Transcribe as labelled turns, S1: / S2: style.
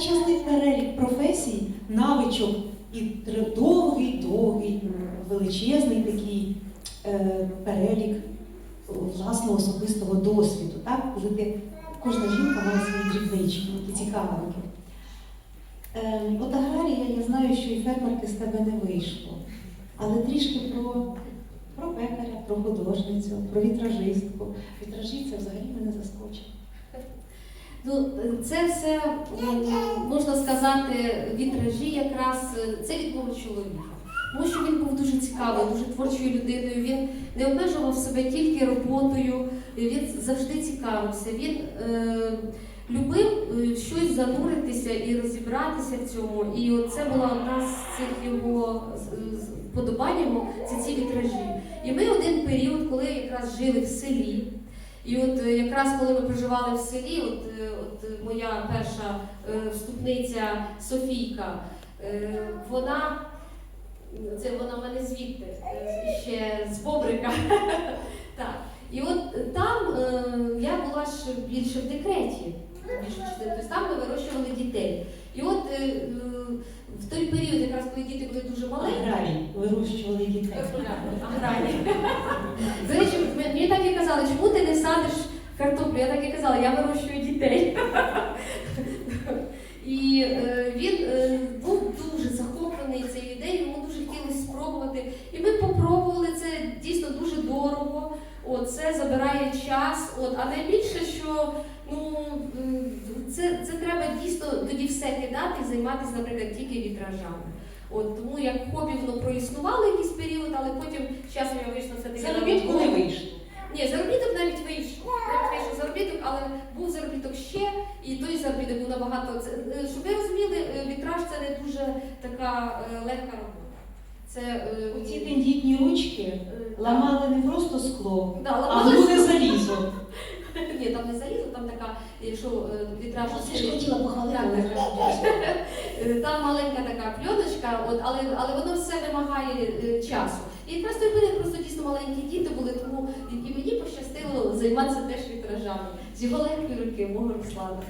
S1: величезний перелік професій, навичок і довгий, довгий, величезний такий е, перелік власного особистого досвіду. Так? Коли ти, кожна жінка має свої дрібнички і цікавинки. Е, от аграрія, я знаю, що і фермерки з тебе не вийшло. Але трішки про, про пекаря, про художницю, про вітражистку. Вітражиця взагалі мене заскочила.
S2: Ну, це все можна сказати, вітражі якраз е, це від мого чоловіка. Тому що він був дуже цікавий, дуже творчою людиною. Він не обмежував себе тільки роботою, він завжди цікавився. Він е, любив е, щось зануритися і розібратися в цьому. І це була одна з цих його вподобань це ці вітражі. І ми один період, коли якраз жили в селі. І от е, якраз коли ми проживали в селі, от, е, от е, моя перша вступниця Софійка, вона, це вона в мене звідти, ще з Бобрика. так. І от там я була ж більше в декреті. Тобто там ми вирощували дітей. І от в той період, якраз коли діти були дуже маленькі,
S1: Аграрій вирощували дітей.
S2: Аграрії. До речі, мені так і казали, чому ти не садиш картоплю? Я так і казала, я вирощую дітей. І е, він е, був дуже захоплений цією ідеєю, йому дуже хотілося спробувати. І ми попробували це дійсно дуже дорого. От, це забирає час. От, а найбільше, що ну, це, це треба дійсно тоді все кидати і займатися, наприклад, тільки вітражами. От, тому як хобі воно проіснувало якийсь період, але потім з часом я вийшла все-таки
S1: Заробітку не
S2: роботу.
S1: вийшло.
S2: І той заробіток був набагато. Е, щоб ви розуміли, е, вітраж це не дуже така е, легка робота. Це
S1: Оці тендітні ручки ламали не просто скло,
S2: Да,
S1: а груди залізо.
S2: Ні, там не залізо, там така, якщо вітраж.
S1: Хотіла похвалити.
S2: Там маленька така пленочка, от, але, але воно все вимагає часу. І якраз той період просто дійсно маленькі діти були, тому і мені пощастило займатися теж вітражами з його легкої руки, мого Руслана.